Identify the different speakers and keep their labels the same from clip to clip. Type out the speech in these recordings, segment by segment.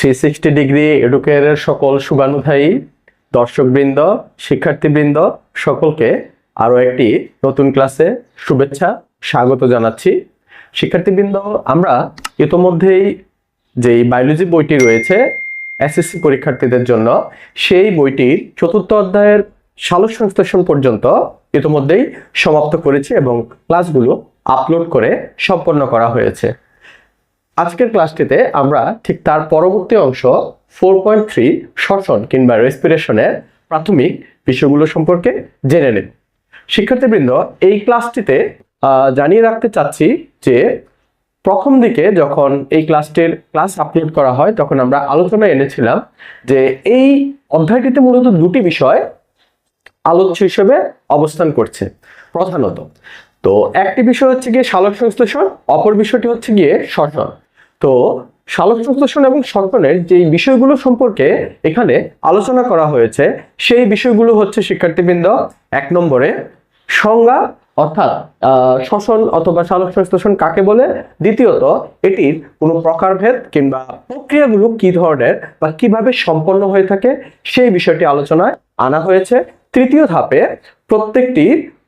Speaker 1: Three sixty degree এডুকেয়ারের সকল শুভানুধায়ী, দর্শকবৃন্দ, শিক্ষার্থীবৃন্দ, সকলকে আরও একটি নতুন ক্লাসে শুভেচ্ছা, স্বাগত জানাচ্ছি। শিক্ষার্থীবৃন্দ, আমরা ইতোমধ্যেই যেই বায়োলজি বইটি রয়েছে এসএসসি পরীক্ষার্থীদের জন্য, সেই বইটির চতুর্থ অধ্যায়ের সালোক সংশ্লেষণ পর্যন্ত ইতোমধ্যেই সমাপ্ত করেছি এবং ক্লাসগুলো আপলোড করে সম্পন্ন করা হয়েছে। আজকের ক্লাসটিতে আমরা ঠিক তার পরবর্তী অংশ ফোর পয়েন্ট থ্রি শ্বসন কিংবা রেসপিরেশনের প্রাথমিক বিষয়গুলো সম্পর্কে জেনে নেব। শিক্ষার্থীবৃন্দ, এই ক্লাসটিতে জানিয়ে রাখতে চাচ্ছি যে প্রথম দিকে যখন এই ক্লাসটির ক্লাস আপলোড করা হয়, তখন আমরা আলোচনায় এনেছিলাম যে এই অধ্যায়টিতে মূলত দুটি বিষয় আলোচ্য হিসেবে অবস্থান করছে। প্রধানত তো একটি বিষয় হচ্ছে গিয়ে সালোক সংশ্লেষণ, অপর বিষয়টি হচ্ছে গিয়ে শ্বসন। তো সালোক সংশ্লেষণ এবং শ্বসনের যে বিষয়গুলো সম্পর্কে এখানে আলোচনা করা হয়েছে, সেই বিষয়গুলো হচ্ছে শিক্ষার্থীবৃন্দ, এক নম্বরে সংজ্ঞা, অর্থাৎ শ্বসন অথবা সালোক সংশ্লেষণ কাকে বলে? দ্বিতীয়ত, এটির কোনো প্রকারভেদ কিংবা প্রক্রিয়াগুলো কি ধরনের বা কীভাবে সম্পন্ন হয়ে থাকে, সেই বিষয়টি আলোচনায় আনা হয়েছে। তৃতীয় ধাপে প্রত্যেকটি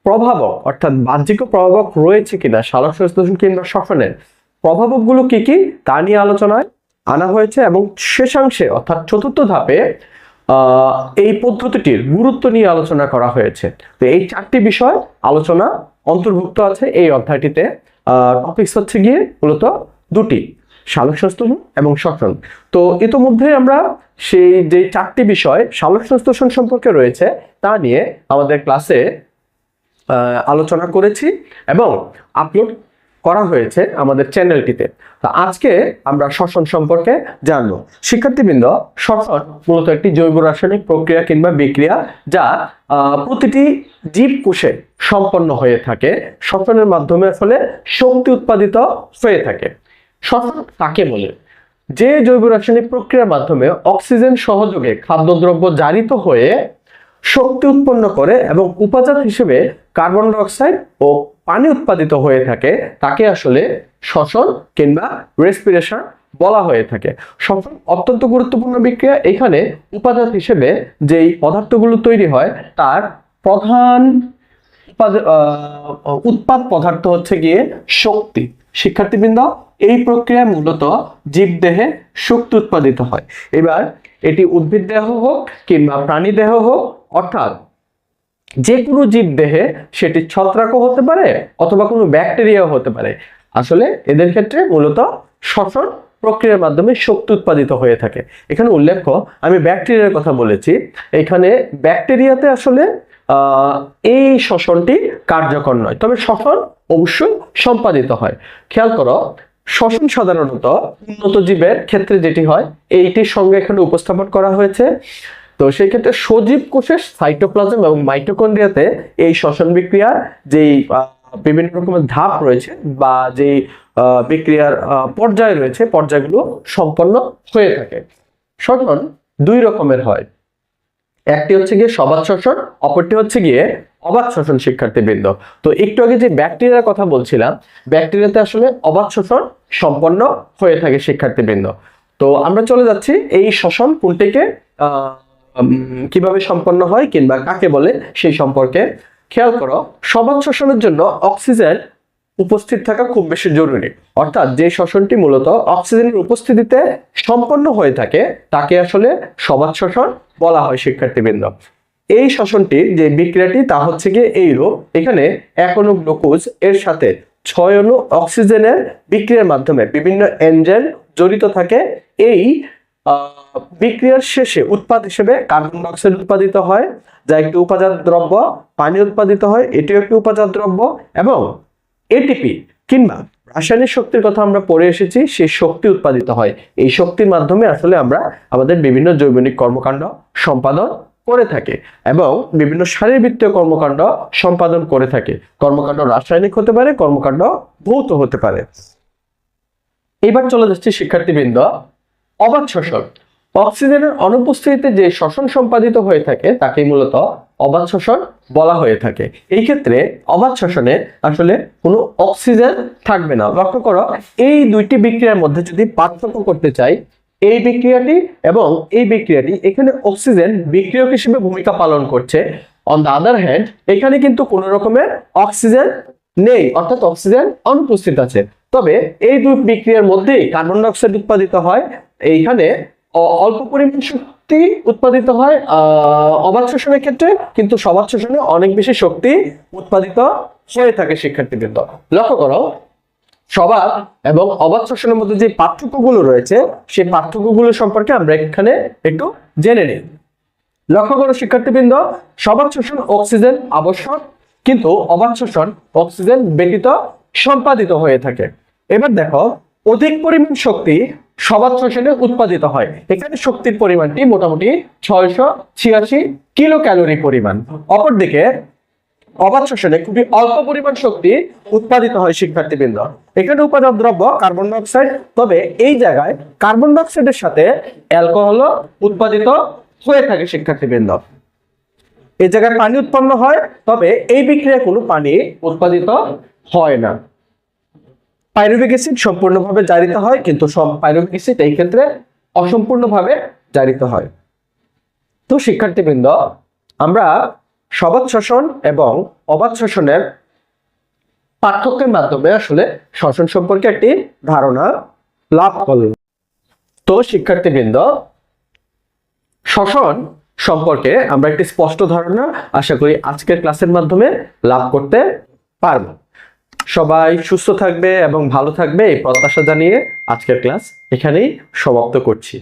Speaker 1: প্রভাবক, অর্থাৎ বাহ্যিক প্রভাবক রয়েছে কিনা সালোক সংশ্লেষণ কিংবা শ্বসনের প্রভাবকগুলো কি কি, তা নিয়ে আলোচনায় আনা হয়েছে এবং শেষাংশে, অর্থাৎ চতুর্থ ধাপে এই পদ্ধতিটির গুরুত্ব নিয়ে আলোচনা করা হয়েছে। তো এই চারটি বিষয় আলোচনা অন্তর্ভুক্ত আছে এই অধ্যায়টিতে। টপিকস হচ্ছে গিয়ে মূলত দুটি সালোক সংশ্লেষণ এবং শ্বসন তো ইতোমধ্যে আমরা সেই যে চারটি বিষয় সালোক সংশ্লেষণ সম্পর্কে রয়েছে, তা নিয়ে আমাদের ক্লাসে আলোচনা করেছি এবং আপলোড করা হয়েছে আমাদের চ্যানেলটিতে তো আজকে আমরা শ্বসন সম্পর্কে জানব। শিক্ষার্থীবৃন্দ, শ্বসন মূলত একটি জৈব রাসায়নিক প্রক্রিয়া কিংবা বিক্রিয়া যা প্রতিটি জীবকোষে সম্পন্ন হয়ে থাকে। শ্বসনের মাধ্যমে ফলে শক্তি উৎপাদিত হয়ে থাকে। শ্বসন কাকে বলে? যে জৈব রাসায়নিক প্রক্রিয়ার মাধ্যমে অক্সিজেন সহযোগে খাদ্যদ্রব্য জারিত হয়ে শক্তি উৎপন্ন করে এবং উপাদান হিসেবে কার্বন ডাইঅক্সাইড ও পানি উৎপাদিত হয়ে থাকে, তাকে আসলে শ্বসন কিংবা রেসপিরেশন বলা হয়ে থাকে। শ্বসন অত্যন্ত গুরুত্বপূর্ণ বিক্রিয়া এখানে উপাদান হিসেবে যেই পদার্থগুলো তৈরি হয়, তার প্রধান উৎপাদ পদার্থ হচ্ছে গিয়ে শক্তি। শিক্ষার্থীবৃন্দ, এই প্রক্রিয়ায় মূলত জীবদেহে শক্তি উৎপাদিত হয়। এবার এটি উদ্ভিদ দেহ হোক কিংবা প্রাণী দেহ হোক অর্থাৎ যে কোনো জীব দেহে সেটি ছত্রাকও হতে পারে অথবা কোনো ব্যাকটেরিয়াও হতে পারে। আসলে এদের ক্ষেত্রে মূলত শ্বসন প্রক্রিয়ার মাধ্যমে শক্তি উৎপাদিত হয়ে থাকে। এখানে উল্লেখ্য, আমি ব্যাকটেরিয়ার কথা বলেছি। এখানে ব্যাকটেরিয়াতে আসলে এই শ্বসনটি কার্যকর নয়। তবে শ্বসন অবশ্যই সম্পাদিত হয়। খেয়াল করো, শ্বসন সাধারণত উন্নত জীবের ক্ষেত্রে যেটি হয়, এইটির সঙ্গে এখানে উপস্থাপন করা হয়েছে। তো সেই ক্ষেত্রে সজীব কোষের সাইটোপ্লাজম এবং মাইটোকন্ড্রিয়াতে এই শ্বসন বিক্রিয়ার যেই বিভিন্ন রকমের ধাপ রয়েছে বা যেই বিক্রিয়ার পর্যায় রয়েছে পর্যায়গুলো সম্পন্ন হয়ে থাকে। শ্বসন দুই রকমের হয়। একটি হচ্ছে গিয়ে সবাদ শ্বসন অপরটি হচ্ছে গিয়ে অবাধ শ্বসন শিক্ষার্থীবৃন্দ। তো একটু আগে যে ব্যাকটেরিয়ার কথা বলছিলাম ব্যাকটেরিয়াতে আসলে অবাধ শ্বসন সম্পন্ন হয়ে থাকে শিক্ষার্থীবৃন্দ। তো আমরা চলে যাচ্ছি এই শ্বসন কোনটিকে আহ, কীভাবে সম্পন্ন হয় কিংবা কাকে বলে সেই সম্পর্কে খেয়াল করো সবাদ শ্বসনের জন্য অক্সিজেন উপস্থিত থাকা খুব বেশি জরুরি। অর্থাৎ যে শ্বসনটি মূলত অক্সিজেনের উপস্থিতিতে সম্পন্ন হয়ে থাকে, তাকে আসলে সবাদ শ্বসন বলা হয় শিক্ষার্থীবৃন্দ। এই শ্বসনটির যে বিক্রিয়াটি, তা হচ্ছে গিয়ে এই রূপ এখানে এক অণু গ্লুকোজ, এর সাথে ছয় অণু অক্সিজেনের বিক্রিয়ার মাধ্যমে বিভিন্ন এনজাইম জড়িত থাকে। এই বিক্রিয়ার শেষে উৎপাদ হিসেবে কার্বন ডাইঅক্সাইড উৎপাদিত হয়, যা একটি উপাদান দ্রব্য, পানি উৎপাদিত হয়, এটিও একটি উপাদান দ্রব্য, এবং এটিপি কিংবা রাসায়নিক শক্তির কথা আমরা পড়ে এসেছি, সেই শক্তি উৎপাদিত হয়। এই শক্তির মাধ্যমে আসলে আমরা আমাদের বিভিন্ন জৈবনিক কর্মকাণ্ড সম্পাদন করে থাকি, এবং বিভিন্ন শারীরবৃত্তীয় কর্মকাণ্ড সম্পাদন করে থাকে। কর্মকাণ্ড রাসায়নিক হতে পারে, কর্মকাণ্ড ভৌত হতে পারে। এবার চলে যাচ্ছে শিক্ষার্থীবৃন্দ অবাধ শ্বসন অক্সিজেনের অনুপস্থিতিতে যে শ্বসন সম্পাদিত হয়ে থাকে তাকে মূলত অবাধ শ্বসন বলা হয়ে থাকে। এই ক্ষেত্রে অবাধ শ্বসনে আসলে কোনো অক্সিজেন থাকবে না। লক্ষ্য করো, এই দুইটি বিক্রিয়ার মধ্যে যদি পার্থক্য করতে চাই, এই বিক্রিয়াটি এবং এই বিক্রিয়াটি, এখানে অক্সিজেন বিক্রিয়ক হিসেবে ভূমিকা পালন করছে। অন দ্য আদার হ্যান্ড এখানে কিন্তু কোনো রকমের অক্সিজেন নেই, অর্থাৎ অক্সিজেন অনুপস্থিত আছে। তবে এই দুই বিক্রিয়ার মধ্যেই কার্বন ডাইঅক্সাইড উৎপাদিত হয় এইখানে অল্প পরিমাণ শক্তি উৎপাদিত হয় অবাধ শোষণের ক্ষেত্রে, কিন্তু সবাদ শোষণে অনেক বেশি শক্তি উৎপাদিত হয়ে থাকে শিক্ষার্থীবৃন্দ লক্ষ্য করো সবার এবং অবাধ শোষণের মধ্যে যে পার্থক্যগুলো রয়েছে, সেই পার্থক্যগুলো সম্পর্কে আমরা এখানে একটু জেনে নিই। লক্ষ্য করো শিক্ষার্থীবৃন্দ সবাদ শোষণ অক্সিজেন আবশ্যক, কিন্তু অবাধ শোষণ অক্সিজেন ব্যতীত সম্পাদিত হয়ে থাকে। এবার দেখো, অধিক পরিমাণ শক্তি সবাদ শোষণে উৎপাদিত হয়। এখানে শক্তির পরিমাণটি মোটামুটি ছয়শো ছিয়াশি কিলো ক্যালোরি পরিমাণ। অপরদিকে, অবাধ শোষণে খুবই অল্প পরিমাণ শক্তি উৎপাদিত হয় শিক্ষার্থীবৃন্দ। এখানে উপাদান দ্রব্য কার্বন ডাইঅক্সাইড, তবে এই জায়গায় কার্বন ডাইঅক্সাইডের সাথে অ্যালকোহল উৎপাদিত হয়ে থাকে শিক্ষার্থীবৃন্দ। এই জায়গায় পানি উৎপন্ন হয়, তবে এই বিক্রিয়ায় কোনো পানি উৎপাদিত হয় না। পাইরুভিক অ্যাসিড সম্পূর্ণভাবে জারিত হয়, কিন্তু সব পাইরুভিক অ্যাসিড এই ক্ষেত্রে অসম্পূর্ণভাবে জারিত হয়। তো শিক্ষার্থীবৃন্দ, আমরা সবাদ শোষণ এবং অবাধ শোষণের পার্থক্যের মাধ্যমে আসলে শ্বসন সম্পর্কে একটি ধারণা লাভ করলাম। তো শিক্ষার্থীবৃন্দ শ্বসন সম্পর্কে আমরা একটি স্পষ্ট ধারণা আশা করি আজকের ক্লাসের মাধ্যমে লাভ করতে পারব। সবাই সুস্থ থাকবে এবং ভালো থাকবে এই প্রত্যাশা জানিয়ে আজকের ক্লাস এখানেই সমাপ্ত করছি।